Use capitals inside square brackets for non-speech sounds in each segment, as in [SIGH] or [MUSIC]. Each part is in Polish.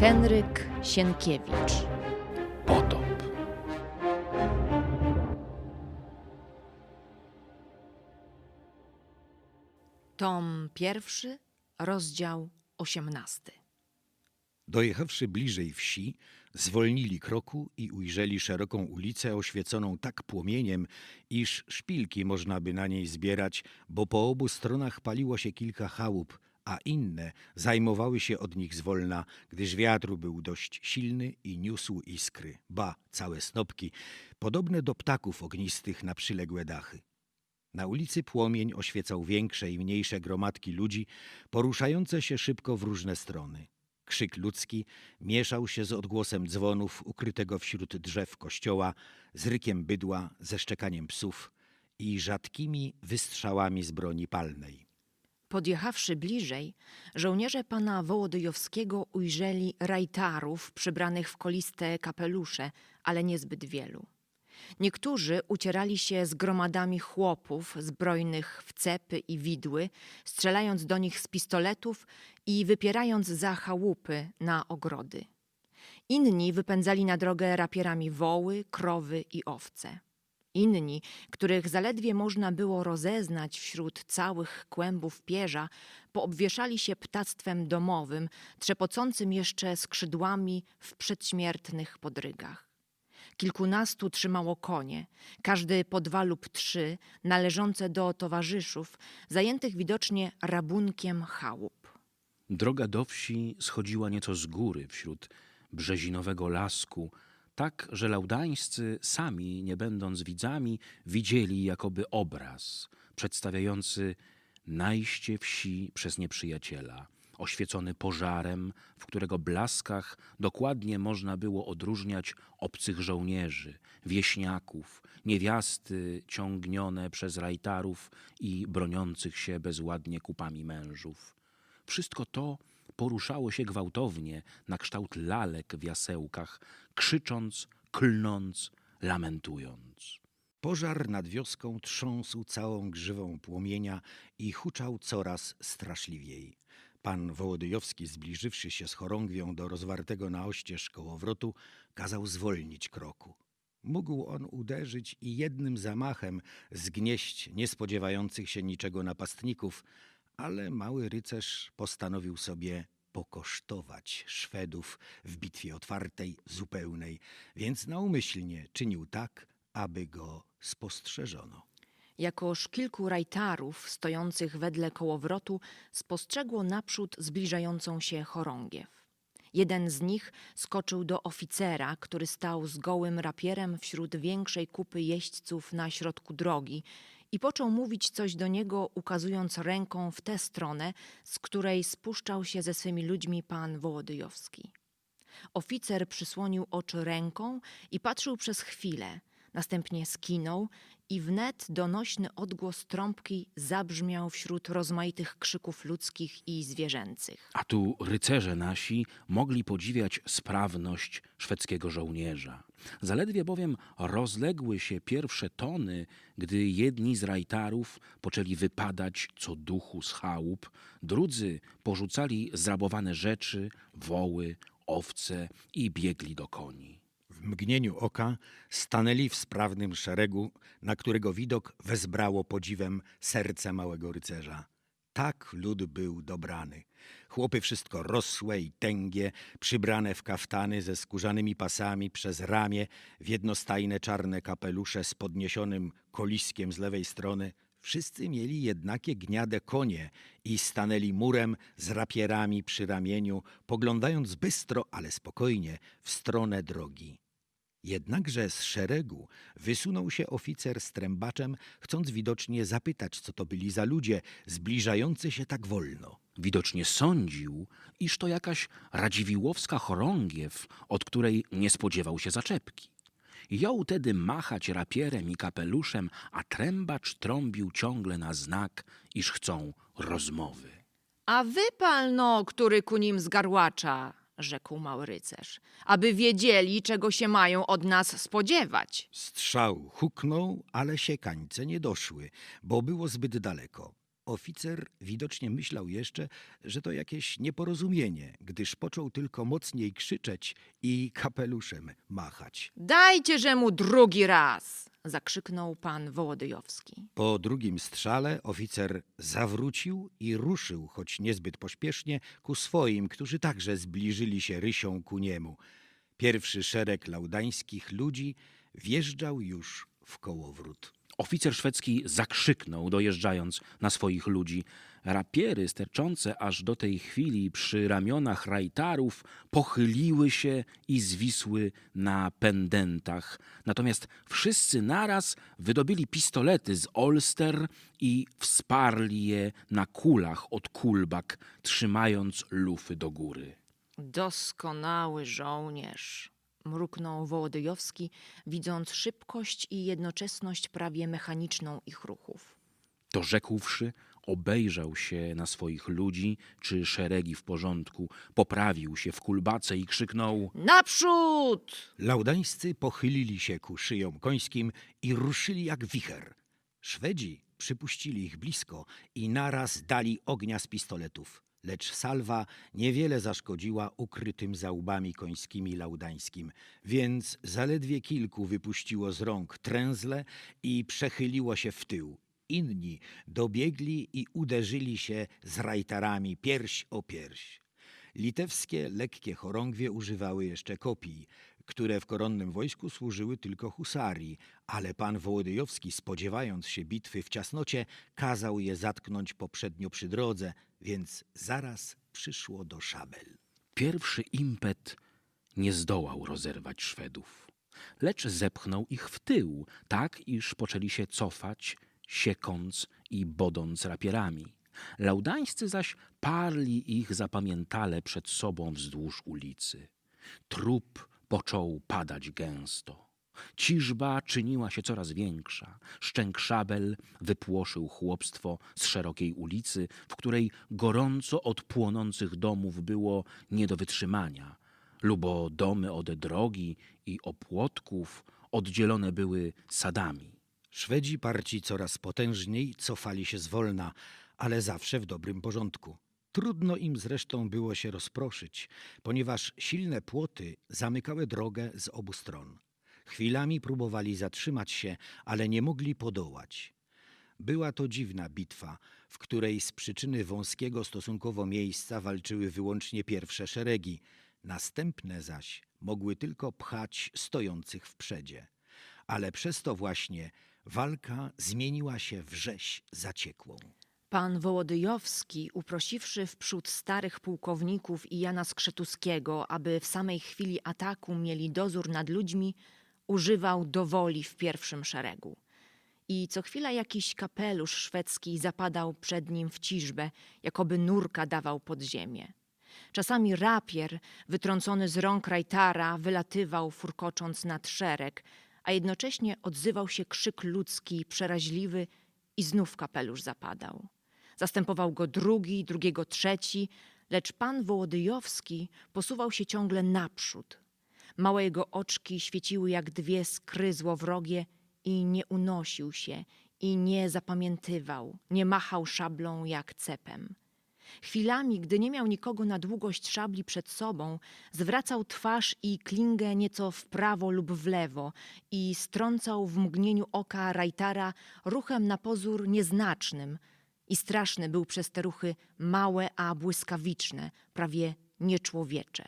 Henryk Sienkiewicz. Potop. Tom pierwszy, rozdział osiemnasty. Dojechawszy bliżej wsi, zwolnili kroku i ujrzeli szeroką ulicę oświeconą tak płomieniem, iż szpilki można by na niej zbierać, bo po obu stronach paliło się kilka chałup, a inne zajmowały się od nich zwolna, gdyż wiatr był dość silny i niósł iskry, ba, całe snopki, podobne do ptaków ognistych na przyległe dachy. Na ulicy płomień oświecał większe i mniejsze gromadki ludzi, poruszające się szybko w różne strony. Krzyk ludzki mieszał się z odgłosem dzwonów ukrytego wśród drzew kościoła, z rykiem bydła, ze szczekaniem psów i rzadkimi wystrzałami z broni palnej. Podjechawszy bliżej, żołnierze pana Wołodyjowskiego ujrzeli rajtarów przybranych w koliste kapelusze, ale niezbyt wielu. Niektórzy ucierali się z gromadami chłopów zbrojnych w cepy i widły, strzelając do nich z pistoletów i wypierając za chałupy na ogrody. Inni wypędzali na drogę rapierami woły, krowy i owce. Inni, których zaledwie można było rozeznać wśród całych kłębów pierza, poobwieszali się ptactwem domowym, trzepocącym jeszcze skrzydłami w przedśmiertnych podrygach. Kilkunastu trzymało konie, każdy po dwa lub trzy, należące do towarzyszów, zajętych widocznie rabunkiem chałup. Droga do wsi schodziła nieco z góry wśród brzezinowego lasku, tak, że laudańscy sami, nie będąc widzami, widzieli jakoby obraz przedstawiający najście wsi przez nieprzyjaciela, oświecony pożarem, w którego blaskach dokładnie można było odróżniać obcych żołnierzy, wieśniaków, niewiasty ciągnione przez rajtarów i broniących się bezładnie kupami mężów. Wszystko to poruszało się gwałtownie na kształt lalek w jasełkach, krzycząc, klnąc, lamentując. Pożar nad wioską trząsł całą grzywą płomienia i huczał coraz straszliwiej. Pan Wołodyjowski, zbliżywszy się z chorągwią do rozwartego na oścież kołowrotu, kazał zwolnić kroku. Mógł on uderzyć i jednym zamachem zgnieść niespodziewających się niczego napastników, ale mały rycerz postanowił sobie pokosztować Szwedów w bitwie otwartej, zupełnej, więc naumyślnie czynił tak, aby go spostrzeżono. Jakoż kilku rajtarów stojących wedle kołowrotu spostrzegło naprzód zbliżającą się chorągiew. Jeden z nich skoczył do oficera, który stał z gołym rapierem wśród większej kupy jeźdźców na środku drogi i począł mówić coś do niego, ukazując ręką w tę stronę, z której spuszczał się ze swymi ludźmi pan Wołodyjowski. Oficer przysłonił oczy ręką i patrzył przez chwilę, następnie skinął i wnet donośny odgłos trąbki zabrzmiał wśród rozmaitych krzyków ludzkich i zwierzęcych. A tu rycerze nasi mogli podziwiać sprawność szwedzkiego żołnierza. Zaledwie bowiem rozległy się pierwsze tony, gdy jedni z rajtarów poczęli wypadać co duchu z chałup, drudzy porzucali zrabowane rzeczy, woły, owce i biegli do koni. Mgnieniu oka stanęli w sprawnym szeregu, na którego widok wezbrało podziwem serce małego rycerza. Tak lud był dobrany. Chłopy wszystko rosłe i tęgie, przybrane w kaftany ze skórzanymi pasami przez ramię, w jednostajne czarne kapelusze z podniesionym koliskiem z lewej strony. Wszyscy mieli jednakie gniade konie i stanęli murem z rapierami przy ramieniu, poglądając bystro, ale spokojnie w stronę drogi. Jednakże z szeregu wysunął się oficer z trębaczem, chcąc widocznie zapytać, co to byli za ludzie, zbliżający się tak wolno. Widocznie sądził, iż to jakaś radziwiłowska chorągiew, od której nie spodziewał się zaczepki. Jął tedy machać rapierem i kapeluszem, a trębacz trąbił ciągle na znak, iż chcą rozmowy. A wypal no, który ku nim zgarłacza, rzekł mały rycerz, aby wiedzieli, czego się mają od nas spodziewać. Strzał huknął, ale siekańce nie doszły, bo było zbyt daleko. Oficer widocznie myślał jeszcze, że to jakieś nieporozumienie, gdyż począł tylko mocniej krzyczeć i kapeluszem machać. Dajcie, mu drugi raz! Zakrzyknął pan Wołodyjowski. Po drugim strzale oficer zawrócił i ruszył, choć niezbyt pośpiesznie, ku swoim, którzy także zbliżyli się rysią ku niemu. Pierwszy szereg laudańskich ludzi wjeżdżał już w kołowrót. Oficer szwedzki zakrzyknął, dojeżdżając na swoich ludzi. Rapiery sterczące aż do tej chwili przy ramionach rajtarów pochyliły się i zwisły na pendentach. Natomiast wszyscy naraz wydobili pistolety z olster i wsparli je na kulach od kulbak, trzymając lufy do góry. Doskonały żołnierz, mruknął Wołodyjowski, widząc szybkość i jednoczesność prawie mechaniczną ich ruchów. To rzekłszy, obejrzał się na swoich ludzi, czy szeregi w porządku, poprawił się w kulbace i krzyknął Naprzód! Laudańscy pochylili się ku szyjom końskim i ruszyli jak wicher. Szwedzi przypuścili ich blisko i naraz dali ognia z pistoletów. Lecz salwa niewiele zaszkodziła ukrytym za łbami końskimi laudańskim, więc zaledwie kilku wypuściło z rąk tręzle i przechyliło się w tył. Inni dobiegli i uderzyli się z rajtarami pierś o pierś. Litewskie lekkie chorągwie używały jeszcze kopii, które w koronnym wojsku służyły tylko husarii, ale pan Wołodyjowski, spodziewając się bitwy w ciasnocie, kazał je zatknąć poprzednio przy drodze, więc zaraz przyszło do szabel. Pierwszy impet nie zdołał rozerwać Szwedów, lecz zepchnął ich w tył, tak iż poczęli się cofać, siekąc i bodąc rapierami. Laudańscy zaś parli ich zapamiętale przed sobą wzdłuż ulicy. Trup począł padać gęsto. Ciżba czyniła się coraz większa. Szczęk szabel wypłoszył chłopstwo z szerokiej ulicy, w której gorąco od płonących domów było nie do wytrzymania. Lubo domy od drogi i opłotków oddzielone były sadami. Szwedzi parci coraz potężniej cofali się zwolna, ale zawsze w dobrym porządku. Trudno im zresztą było się rozproszyć, ponieważ silne płoty zamykały drogę z obu stron. Chwilami próbowali zatrzymać się, ale nie mogli podołać. Była to dziwna bitwa, w której z przyczyny wąskiego stosunkowo miejsca walczyły wyłącznie pierwsze szeregi, następne zaś mogły tylko pchać stojących w przedzie. Ale przez to właśnie walka zmieniła się w rzeź zaciekłą. Pan Wołodyjowski, uprosiwszy wprzód starych pułkowników i Jana Skrzetuskiego, aby w samej chwili ataku mieli dozór nad ludźmi, używał dowoli w pierwszym szeregu. I co chwila jakiś kapelusz szwedzki zapadał przed nim w ciżbę, jakoby nurka dawał pod ziemię. Czasami rapier, wytrącony z rąk rajtara, wylatywał furkocząc nad szereg, a jednocześnie odzywał się krzyk ludzki, przeraźliwy i znów kapelusz zapadał. Zastępował go drugi, drugiego trzeci, lecz pan Wołodyjowski posuwał się ciągle naprzód. Małe jego oczki świeciły jak dwie skry złowrogie i nie unosił się i nie zapamiętywał, nie machał szablą jak cepem. Chwilami, gdy nie miał nikogo na długość szabli przed sobą, zwracał twarz i klingę nieco w prawo lub w lewo i strącał w mgnieniu oka rajtara ruchem na pozór nieznacznym. I straszny był przez te ruchy małe, a błyskawiczne, prawie nieczłowiecze.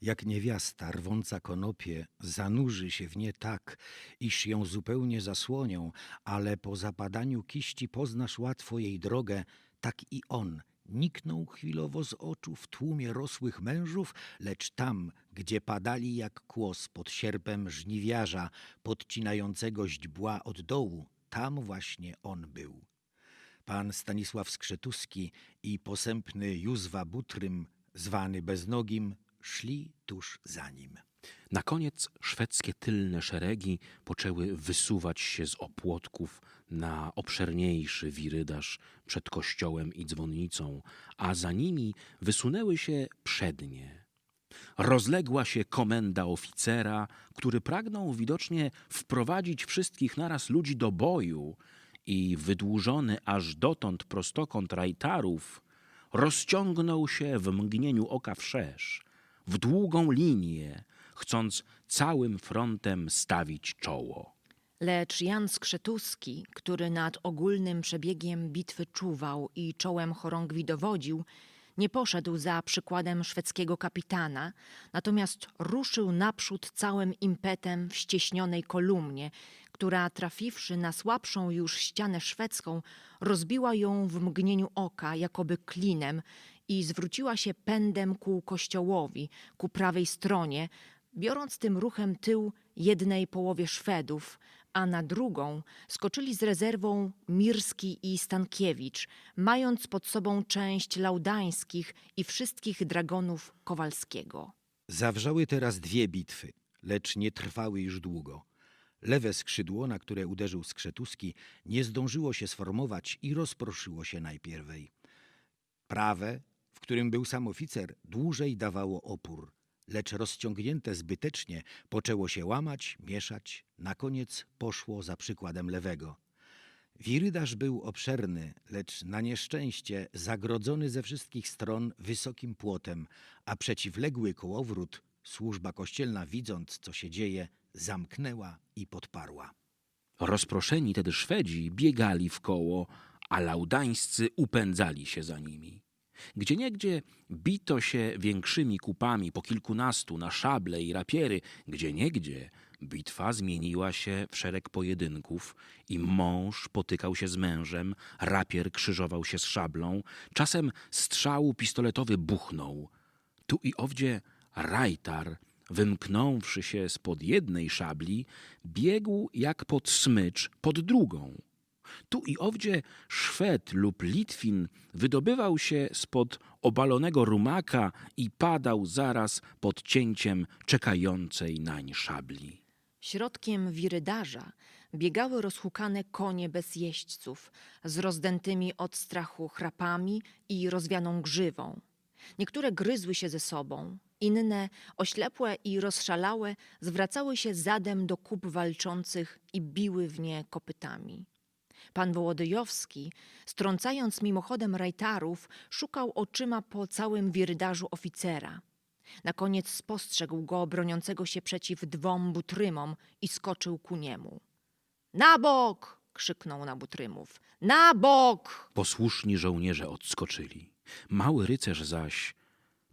Jak niewiasta rwąca konopie zanurzy się w nie tak, iż ją zupełnie zasłonią, ale po zapadaniu kiści poznasz łatwo jej drogę, tak i on niknął chwilowo z oczu w tłumie rosłych mężów, lecz tam, gdzie padali jak kłos pod sierpem żniwiarza podcinającego źdźbła od dołu, tam właśnie on był. Pan Stanisław Skrzetuski i posępny Józwa Butrym, zwany Beznogim, szli tuż za nim. Na koniec szwedzkie tylne szeregi poczęły wysuwać się z opłotków na obszerniejszy wirydarz przed kościołem i dzwonnicą, a za nimi wysunęły się przednie. Rozległa się komenda oficera, który pragnął widocznie wprowadzić wszystkich naraz ludzi do boju i wydłużony aż dotąd prostokąt rajtarów rozciągnął się w mgnieniu oka wszerz, w długą linię, chcąc całym frontem stawić czoło. Lecz Jan Skrzetuski, który nad ogólnym przebiegiem bitwy czuwał i czołem chorągwi dowodził, nie poszedł za przykładem szwedzkiego kapitana, natomiast ruszył naprzód całym impetem w ścieśnionej kolumnie, która trafiwszy na słabszą już ścianę szwedzką, rozbiła ją w mgnieniu oka, jakoby klinem i zwróciła się pędem ku kościołowi, ku prawej stronie, biorąc tym ruchem tył jednej połowie Szwedów, a na drugą skoczyli z rezerwą Mirski i Stankiewicz, mając pod sobą część laudańskich i wszystkich dragonów Kowalskiego. Zawrzały teraz dwie bitwy, lecz nie trwały już długo. Lewe skrzydło, na które uderzył Skrzetuski, nie zdążyło się sformować i rozproszyło się najpierwej. Prawe, w którym był sam oficer, dłużej dawało opór, lecz rozciągnięte zbytecznie poczęło się łamać, mieszać, na koniec poszło za przykładem lewego. Wirydarz był obszerny, lecz na nieszczęście zagrodzony ze wszystkich stron wysokim płotem, a przeciwległy kołowrót służba kościelna, widząc co się dzieje, zamknęła i podparła. Rozproszeni tedy Szwedzi biegali w koło, a laudańscy upędzali się za nimi. Gdzieniegdzie bito się większymi kupami po kilkunastu na szable i rapiery, gdzieniegdzie bitwa zmieniła się w szereg pojedynków i mąż potykał się z mężem, rapier krzyżował się z szablą, czasem strzał pistoletowy buchnął. Tu i owdzie rajtar, wymknąwszy się spod jednej szabli, biegł jak pod smycz pod drugą. Tu i owdzie Szwed lub Litwin wydobywał się spod obalonego rumaka i padał zaraz pod cięciem czekającej nań szabli. Środkiem wirydarza biegały rozhukane konie bez jeźdźców, z rozdętymi od strachu chrapami i rozwianą grzywą. Niektóre gryzły się ze sobą, inne, oślepłe i rozszalałe, zwracały się zadem do kup walczących i biły w nie kopytami. Pan Wołodyjowski, strącając mimochodem rajtarów, szukał oczyma po całym wirydarzu oficera. Na koniec spostrzegł go broniącego się przeciw dwom butrymom i skoczył ku niemu. Na bok! krzyknął na butrymów. Na bok! Posłuszni żołnierze odskoczyli. Mały rycerz zaś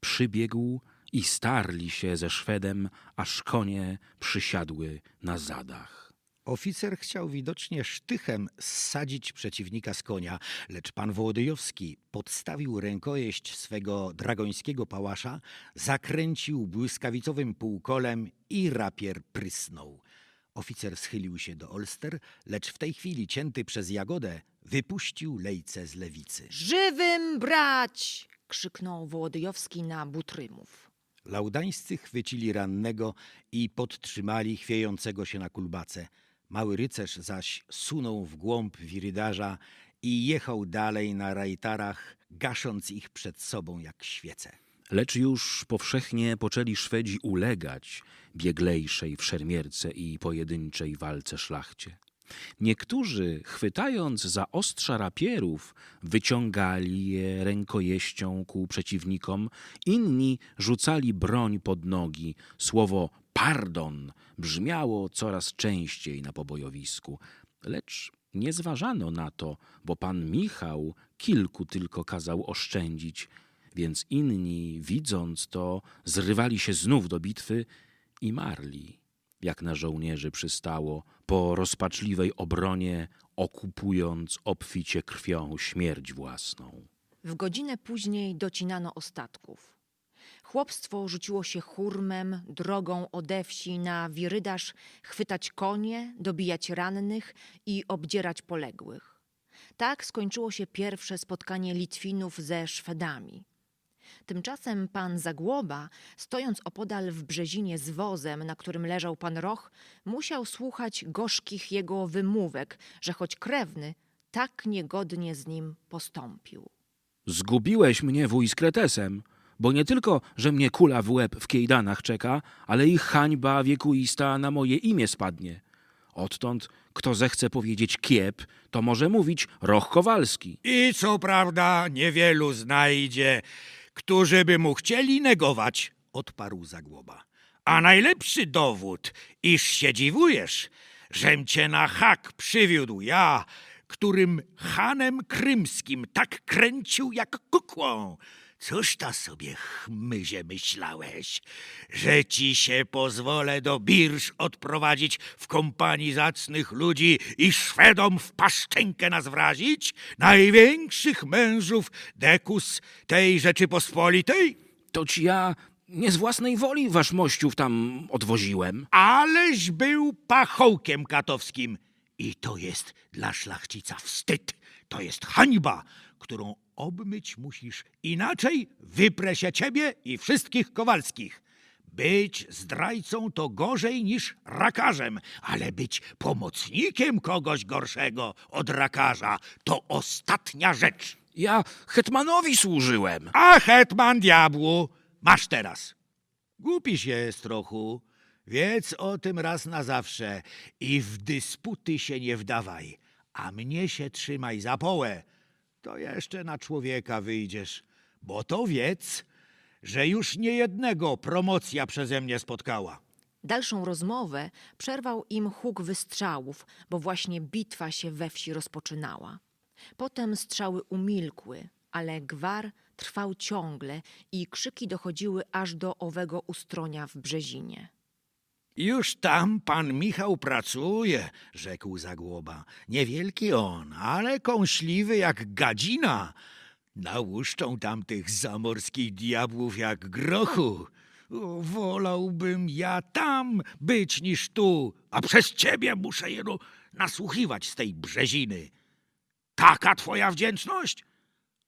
przybiegł i starli się ze Szwedem, aż konie przysiadły na zadach. Oficer chciał widocznie sztychem zsadzić przeciwnika z konia, lecz pan Wołodyjowski podstawił rękojeść swego dragońskiego pałasza, zakręcił błyskawicowym półkolem i rapier prysnął. Oficer schylił się do olster, lecz w tej chwili cięty przez Jagodę wypuścił lejce z lewicy. Żywym brać! krzyknął Wołodyjowski na butrymów. Laudańscy chwycili rannego i podtrzymali chwiejącego się na kulbace. Mały rycerz zaś sunął w głąb wirydarza i jechał dalej na rajtarach, gasząc ich przed sobą jak świece. Lecz już powszechnie poczęli Szwedzi ulegać bieglejszej w szermierce i pojedynczej walce szlachcie. Niektórzy, chwytając za ostrza rapierów, wyciągali je rękojeścią ku przeciwnikom, inni rzucali broń pod nogi. Słowo pardon brzmiało coraz częściej na pobojowisku, lecz nie zważano na to, bo pan Michał kilku tylko kazał oszczędzić, więc inni, widząc to, zrywali się znów do bitwy i marli, jak na żołnierzy przystało, po rozpaczliwej obronie, okupując obficie krwią śmierć własną. W godzinę później docinano ostatków. Chłopstwo rzuciło się hurmem drogą ode wsi na wirydarz chwytać konie, dobijać rannych i obdzierać poległych. Tak skończyło się pierwsze spotkanie Litwinów ze Szwedami. Tymczasem pan Zagłoba, stojąc opodal w brzezinie z wozem, na którym leżał pan Roch, musiał słuchać gorzkich jego wymówek, że choć krewny, tak niegodnie z nim postąpił. Zgubiłeś mnie wuj z kretesem, bo nie tylko, że mnie kula w łeb w kiejdanach czeka, ale i hańba wiekuista na moje imię spadnie. Odtąd, kto zechce powiedzieć kiep, to może mówić Roch Kowalski. I co prawda niewielu znajdzie, którzy by mu chcieli negować, odparł Zagłoba. A najlepszy dowód, iż się dziwujesz, żem cię na hak przywiódł ja, którym hanem krymskim tak kręcił jak kukłą. Cóż ta sobie chmyzie myślałeś, że ci się pozwolę do birż odprowadzić w kompanii zacnych ludzi i Szwedom w paszczękę nas wrazić? Największych mężów dekus tej Rzeczypospolitej? To ci ja nie z własnej woli wasz mościów tam odwoziłem. Aleś był pachołkiem katowskim. I to jest dla szlachcica wstyd. To jest hańba, którą obmyć musisz. Inaczej wyprę się ciebie i wszystkich kowalskich. Być zdrajcą to gorzej niż rakarzem, ale być pomocnikiem kogoś gorszego od rakarza to ostatnia rzecz. Ja hetmanowi służyłem. A hetman diabłu, masz teraz. Głupiś jest trochu. Wiedz o tym raz na zawsze i w dysputy się nie wdawaj, a mnie się trzymaj za połę. To jeszcze na człowieka wyjdziesz, bo to wiedz, że już niejednego promocja przeze mnie spotkała. Dalszą rozmowę przerwał im huk wystrzałów, bo właśnie bitwa się we wsi rozpoczynała. Potem strzały umilkły, ale gwar trwał ciągle i krzyki dochodziły aż do owego ustronia w Brzezinie. Już tam pan Michał pracuje, rzekł Zagłoba. Niewielki on, ale kąśliwy jak gadzina. Nałuszczą tam tych zamorskich diabłów jak grochu. Wolałbym ja tam być niż tu, a przez ciebie muszę jeno nasłuchiwać z tej brzeziny. Taka twoja wdzięczność?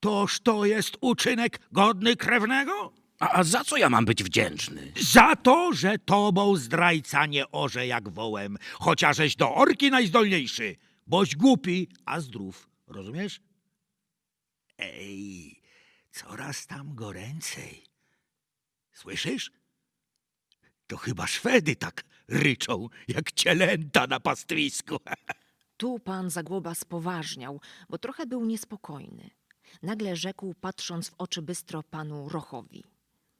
Toż to jest uczynek godny krewnego? A, a za co ja mam być wdzięczny? Za to, że tobą zdrajca nie orze jak wołem, chociażeś do orki najzdolniejszy, boś głupi, a zdrów. Rozumiesz? Ej, coraz tam goręcej. Słyszysz? To chyba Szwedy tak ryczą, jak cielęta na pastwisku. [LAUGHS] Tu pan Zagłoba spoważniał, bo trochę był niespokojny. Nagle rzekł, patrząc w oczy bystro panu Rochowi.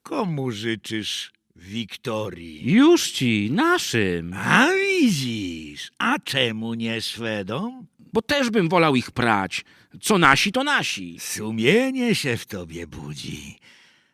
Komu życzysz wiktorii? Już ci, naszym. A widzisz, a czemu nie Szwedom? Bo też bym wolał ich prać. Co nasi, to nasi. Sumienie się w tobie budzi.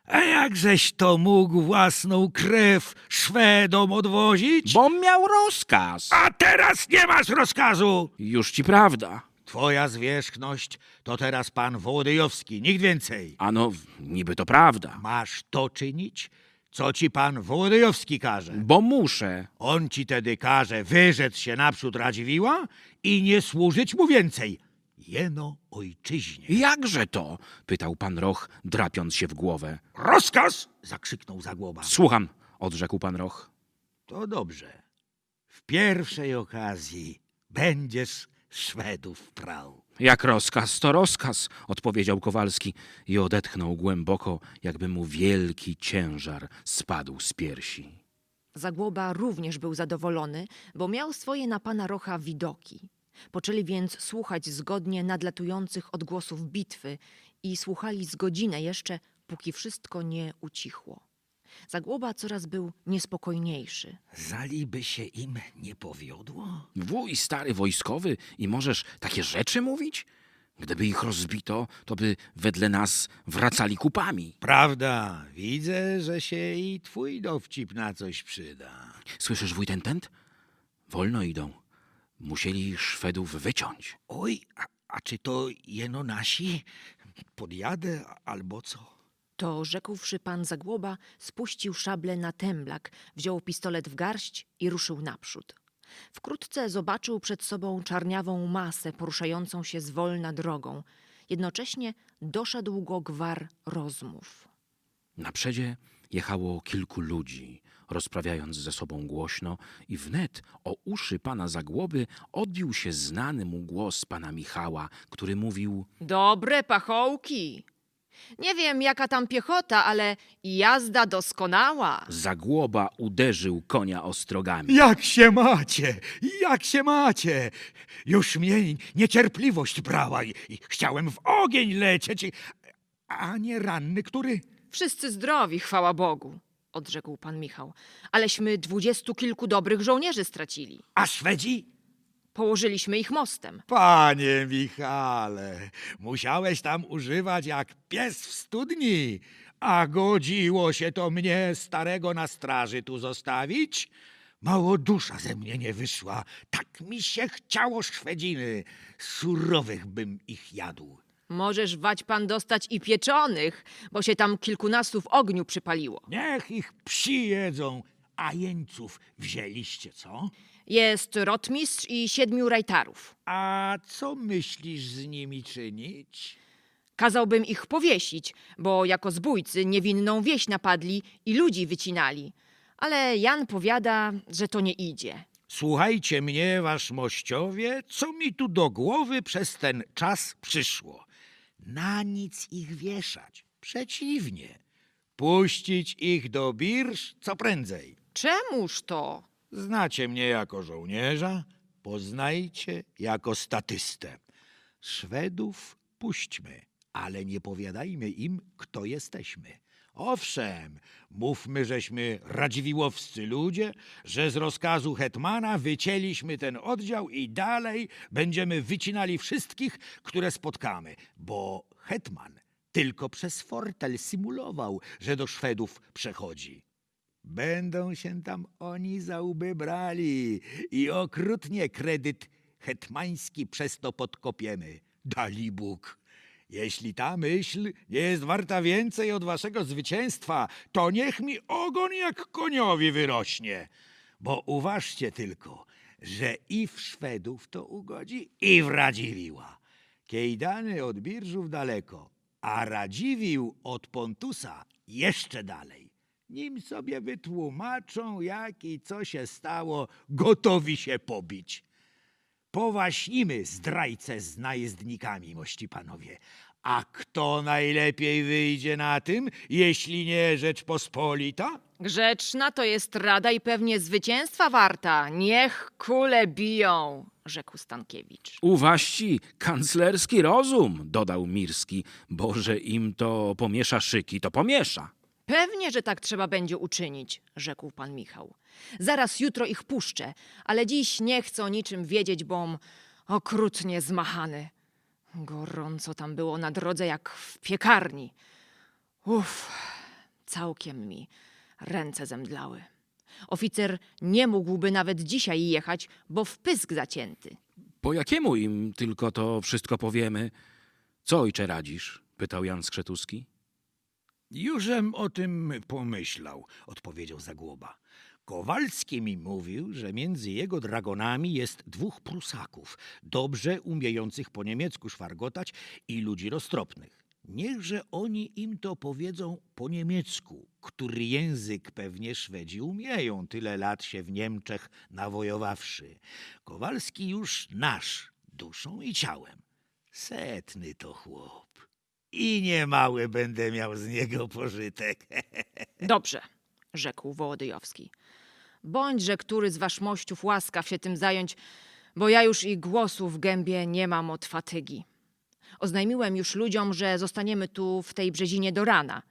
A jakżeś to mógł własną krew Szwedom odwozić? Bo miał rozkaz. A teraz nie masz rozkazu! Już ci prawda. Twoja zwierzchność to teraz pan Wołodyjowski, nikt więcej. Ano, niby to prawda. Masz to czynić, co ci pan Wołodyjowski każe. Bo muszę. On ci tedy każe wyrzec się naprzód Radziwiła i nie służyć mu więcej. Jeno ojczyźnie. Jakże to? pytał pan Roch, drapiąc się w głowę. Rozkaz! zakrzyknął Zagłoba. Słucham, odrzekł pan Roch. To dobrze. W pierwszej okazji będziesz Szwedów prał. Jak rozkaz, to rozkaz, odpowiedział Kowalski i odetchnął głęboko, jakby mu wielki ciężar spadł z piersi. Zagłoba również był zadowolony, bo miał swoje na pana Rocha widoki. Poczęli więc słuchać zgodnie nadlatujących odgłosów bitwy i słuchali z godzinę jeszcze, póki wszystko nie ucichło. Zagłoba coraz był niespokojniejszy. Zaliby się im nie powiodło? Wuj stary wojskowy i możesz takie rzeczy mówić? Gdyby ich rozbito, to by wedle nas wracali kupami. Prawda, widzę, że się i twój dowcip na coś przyda. Słyszysz, wuj ten tent? Wolno idą. Musieli Szwedów wyciąć. Oj, a, a czy to jeno nasi? Podjadę albo co? To rzekłszy pan Zagłoba, spuścił szable na temblak, wziął pistolet w garść i ruszył naprzód. Wkrótce zobaczył przed sobą czarniawą masę poruszającą się zwolna drogą. Jednocześnie doszedł go gwar rozmów. Na przedzie jechało kilku ludzi, rozprawiając ze sobą głośno i wnet o uszy pana Zagłoby odbił się znany mu głos pana Michała, który mówił Dobre pachołki! Nie wiem, jaka tam piechota, ale jazda doskonała. Zagłoba uderzył konia ostrogami. Jak się macie? Jak się macie? Już mnie niecierpliwość brała i, i chciałem w ogień lecieć, i- a nie ranny, który... Wszyscy zdrowi, chwała Bogu, odrzekł pan Michał. Aleśmy dwudziestu kilku dobrych żołnierzy stracili. A Szwedzi? Położyliśmy ich mostem. Panie Michale, musiałeś tam używać jak pies w studni, a godziło się to mnie, starego na straży, tu zostawić? Mało dusza ze mnie nie wyszła, tak mi się chciało Szwedziny, surowych bym ich jadł. Możesz wać pan dostać i pieczonych, bo się tam kilkunastu w ogniu przypaliło. Niech ich psi jedzą, a jeńców wzięliście, co? Jest rotmistrz i siedmiu rajtarów. A co myślisz z nimi czynić? Kazałbym ich powiesić, bo jako zbójcy niewinną wieś napadli i ludzi wycinali. Ale Jan powiada, że to nie idzie. Słuchajcie mnie, wasz mościowie, co mi tu do głowy przez ten czas przyszło. Na nic ich wieszać. Przeciwnie. Puścić ich do birż co prędzej. Czemuż to? Znacie mnie jako żołnierza, poznajcie jako statystę. Szwedów puśćmy, ale nie powiadajmy im, kto jesteśmy. Owszem, mówmy, żeśmy radziwiłowscy ludzie, że z rozkazu hetmana wycięliśmy ten oddział i dalej będziemy wycinali wszystkich, które spotkamy, bo hetman tylko przez fortel symulował, że do Szwedów przechodzi. Będą się tam oni za łby brali i okrutnie kredyt hetmański przez to podkopiemy. Dali Bóg. Jeśli ta myśl nie jest warta więcej od waszego zwycięstwa, to niech mi ogon jak koniowi wyrośnie. Bo uważcie tylko, że i w Szwedów to ugodzi, i w Radziwiła. Kejdany od Birżów daleko, a Radziwił od Pontusa jeszcze dalej. Nim sobie wytłumaczą, jak i co się stało, gotowi się pobić. Powaśnimy zdrajcę z najezdnikami, mości panowie. A kto najlepiej wyjdzie na tym, jeśli nie Rzeczpospolita? Grzeczna to jest rada i pewnie zwycięstwa warta. Niech kule biją, rzekł Stankiewicz. Uwaści kanclerski rozum, dodał Mirski, bo że im to pomiesza szyki, to pomiesza. Pewnie, że tak trzeba będzie uczynić, rzekł pan Michał. Zaraz jutro ich puszczę, ale dziś nie chcę o niczym wiedzieć, bom okrutnie zmachany. Gorąco tam było na drodze jak w piekarni. Uff, całkiem mi ręce zemdlały. Oficer nie mógłby nawet dzisiaj jechać, bo w pysk zacięty. Po jakiemu im tylko to wszystko powiemy? Co ojcze radzisz? pytał Jan Skrzetuski. Jużem o tym pomyślał, odpowiedział Zagłoba. Kowalski mi mówił, że między jego dragonami jest dwóch Prusaków, dobrze umiejących po niemiecku szwargotać i ludzi roztropnych. Niechże oni im to powiedzą po niemiecku, który język pewnie Szwedzi umieją, tyle lat się w Niemczech nawojowawszy. Kowalski już nasz, duszą i ciałem. Setny to chłop. I niemały będę miał z niego pożytek. [LAUGHS] Dobrze, rzekł Wołodyjowski. Bądźże który z waszmościów łaskaw się tym zająć, bo ja już i głosu w gębie nie mam od fatygi. Oznajmiłem już ludziom, że zostaniemy tu w tej brzezinie do rana.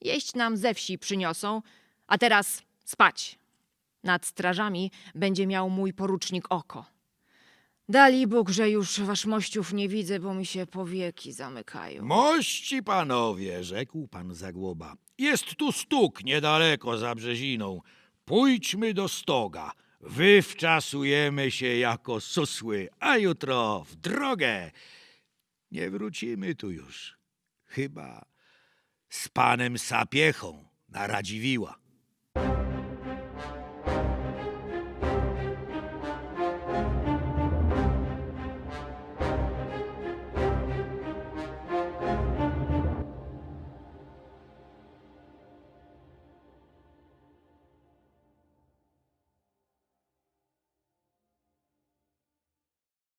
Jeść nam ze wsi przyniosą, a teraz spać. Nad strażami będzie miał mój porucznik oko. Dali Bóg, że już waszmościów nie widzę, bo mi się powieki zamykają. Mości panowie, rzekł pan Zagłoba. Jest tu stuk niedaleko za brzeziną. Pójdźmy do stoga. Wywczasujemy się jako susły, a jutro w drogę. Nie wrócimy tu już. Chyba z panem Sapiechą na Radziwiła.